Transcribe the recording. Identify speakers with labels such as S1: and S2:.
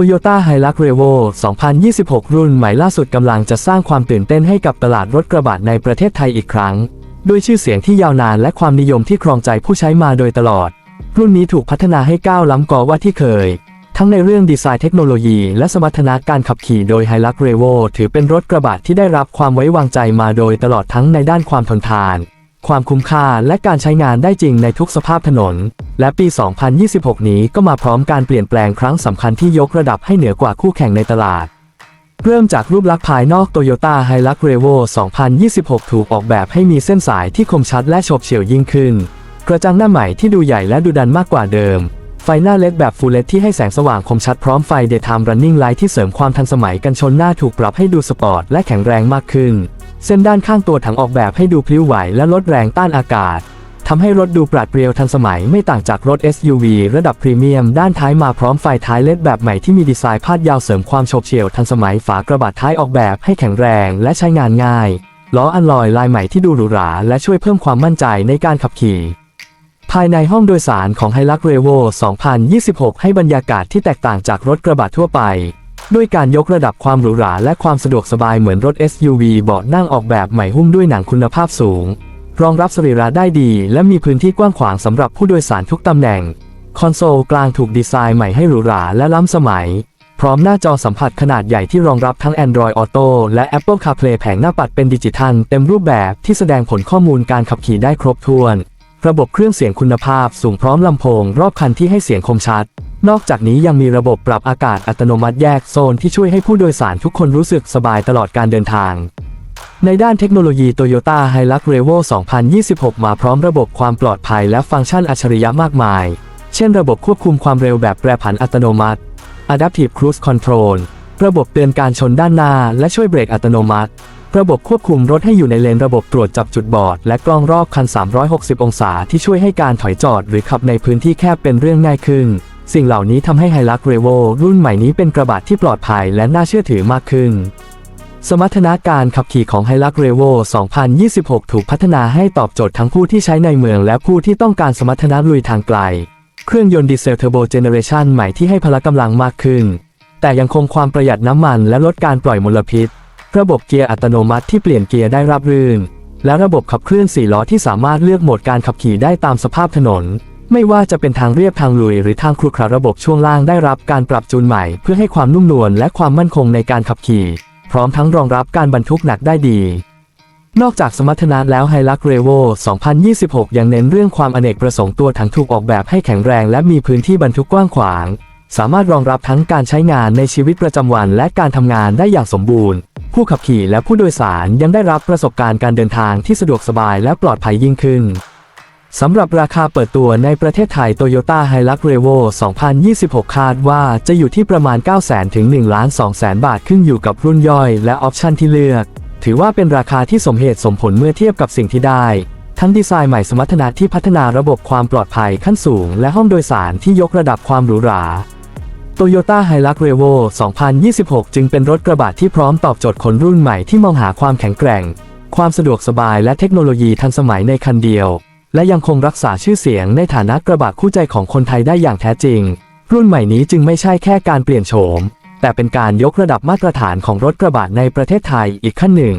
S1: Toyota Hilux Revo 2026 รุ่นใหม่ล่าสุดกำลังจะสร้างความตื่นเต้นให้กับตลาดรถกระบะในประเทศไทยอีกครั้ง ด้วยชื่อเสียงที่ยาวนานและความนิยมที่ครองใจผู้ใช้มาโดยตลอด รุ่นนี้ถูกพัฒนาให้ก้าวล้ำกว่าที่เคย ทั้งในเรื่องดีไซน์เทคโนโลยีและสมรรถนะการขับขี่โดย Hilux Revo ถือเป็นรถกระบะที่ได้รับความไว้วางใจมาโดยตลอดทั้งในด้านความทนทาน ความคุ้มค่าและการใช้งานได้จริงในทุกสภาพถนน และปี 2026 นี้ก็มาพร้อมการเปลี่ยนแปลงครั้งสำคัญที่ยกระดับให้เหนือกว่าคู่แข่งในตลาด เริ่มจากรูปลักษณ์ภายนอก Toyota Hilux Revo 2026 ถูกออกแบบให้มีเส้นสายที่คมชัดและโฉบเฉี่ยวยิ่งขึ้น กระจังหน้าใหม่ที่ดูใหญ่และดูดันมากกว่าเดิม ไฟหน้าเล็ดแบบ Full LED ที่ให้แสงสว่างคมชัดพร้อมไฟ Daytime Running Light ที่เสริมความทันสมัยกันชนหน้าถูกปรับให้ดูสปอร์ตและแข็งแรงมากขึ้น เส้นด้านข้างตัวถังออกแบบให้ดูพลิ้วไหวและลดแรงต้านอากาศทำให้รถดูปราดเปรียวทันสมัยไม่ต่างจากรถ SUV ระดับพรีเมียม ด้านท้ายมาพร้อมไฟท้ายเลดแบบใหม่ที่มีดีไซน์พาดยาวเสริมความโฉบเฉี่ยวทันสมัยฝากระบะท้ายออกแบบให้แข็งแรงและใช้งานง่าย ล้ออัลลอยลายใหม่ที่ดูหรูหราและช่วยเพิ่มความมั่นใจในการขับขี่ภายในห้องโดยสารของ Hilux Revo 2026 ให้บรรยากาศที่แตกต่างจากรถกระบะทั่วไป ด้วยการยกระดับความหรูหราและความสะดวกสบายเหมือนรถ SUV เบาะนั่งออกแบบใหม่หุ้มด้วยหนังคุณภาพสูง รองรับสรีระได้ดี และมีพื้นที่กว้างขวางสำหรับผู้โดยสารทุกตำแหน่ง คอนโซลกลางถูกดีไซน์ใหม่ให้หรูหราและล้ำสมัย พร้อมหน้าจอสัมผัสขนาดใหญ่ที่รองรับทั้ง Android Auto และ Apple CarPlay แผงหน้าปัดเป็นดิจิทัลเต็มรูปแบบที่แสดงผลข้อมูลการขับขี่ได้ครบถ้วน ระบบเครื่องเสียงคุณภาพสูงพร้อมลำโพง รอบคันที่ให้เสียงคมชัด นอกจากนี้ยังมีระบบปรับอากาศอัตโนมัติแยกโซนที่ช่วยให้ผู้โดยสารทุกคนรู้สึกสบายตลอดการเดินทาง ในด้านเทคโนโลยี Toyota Hilux Revo 2026 มาพร้อมระบบความปลอดภัยและฟังก์ชันอัจฉริยะมากมาย เช่นระบบควบคุมความเร็วแบบแปรผันอัตโนมัติ Adaptive Cruise Control ระบบเตือนการชนด้านหน้า และช่วยเบรกอัตโนมัติ ระบบควบคุมรถให้อยู่ในเลนระบบตรวจจับจุดบอด และกล้องรอบคัน 360 องศาที่ช่วยให้การถอยจอด หรือขับในพื้นที่แคบเป็นเรื่องง่ายขึ้น สิ่งเหล่านี้ทำให้ Hilux Revo รุ่นใหม่นี้เป็นกระบะที่ปลอดภัยและน่าเชื่อถือมากขึ้น สมรรถนะการขับขี่ของ Hilux Revo 2026 ถูกพัฒนาให้ตอบโจทย์ทั้งผู้ที่ใช้ในเมืองและผู้ที่ต้องการสมรรถนะลุยทางไกล เครื่องยนต์ดีเซลเทอร์โบเจเนเรชันใหม่ที่ให้พละกำลังมากขึ้น แต่ยังคงความประหยัดน้ำมันและลดการปล่อยมลพิษ ระบบเกียร์อัตโนมัติที่เปลี่ยนเกียร์ได้ราบรื่น และระบบขับเคลื่อน4ล้อที่สามารถเลือกโหมดการขับขี่ได้ตามสภาพถนน ไม่ว่าจะเป็นทางเรียบทางลุยหรือทางครุขระระบบช่วงล่างได้รับการปรับจูนใหม่ เพื่อให้ความนุ่มนวลและความมั่นคงในการขับขี่ พร้อมทั้งรองรับการบรรทุกหนักได้ดี นอกจากสมรรถนะแล้ว Hilux Revo 2026 ยังเน้นเรื่องความอเนกประสงค์ตัวถังถูกออกแบบให้แข็งแรง และมีพื้นที่บรรทุกกว้างขวาง สามารถรองรับทั้งการใช้งานในชีวิตประจำวันและการทำงานได้อย่างสมบูรณ์ ผู้ขับขี่และผู้โดยสารยังได้รับประสบการณ์การเดินทางที่สะดวกสบายและปลอดภัยยิ่งขึ้น สำหรับราคาเปิดตัวในประเทศไทย Toyota Hilux Revo 2026 คาดว่าจะอยู่ที่ประมาณ 900,000 ถึง1ล้าน2แสนบาทขึ้นอยู่กับรุ่นย่อยและออปชันที่เลือก ถือว่าเป็นราคาที่สมเหตุสมผลเมื่อเทียบกับสิ่งที่ได้ ทั้งดีไซน์ใหม่สมรรถนะที่พัฒนาระบบความปลอดภัยขั้นสูง และห้องโดยสารที่ยกระดับความหรูหรา Toyota Hilux Revo 2026 จึงเป็นรถกระบะที่พร้อมตอบโจทย์คนรุ่นใหม่ที่มองหาความแข็งแกร่ง ความสะดวกสบายและเทคโนโลยีทันสมัยในคันเดียว และยังคงรักษาชื่อเสียงในฐานะกระบะคู่ใจของคนไทยได้อย่างแท้จริง รุ่นใหม่นี้จึงไม่ใช่แค่การเปลี่ยนโฉม แต่เป็นการยกระดับมาตรฐานของรถกระบะในประเทศไทยอีกขั้นหนึ่ง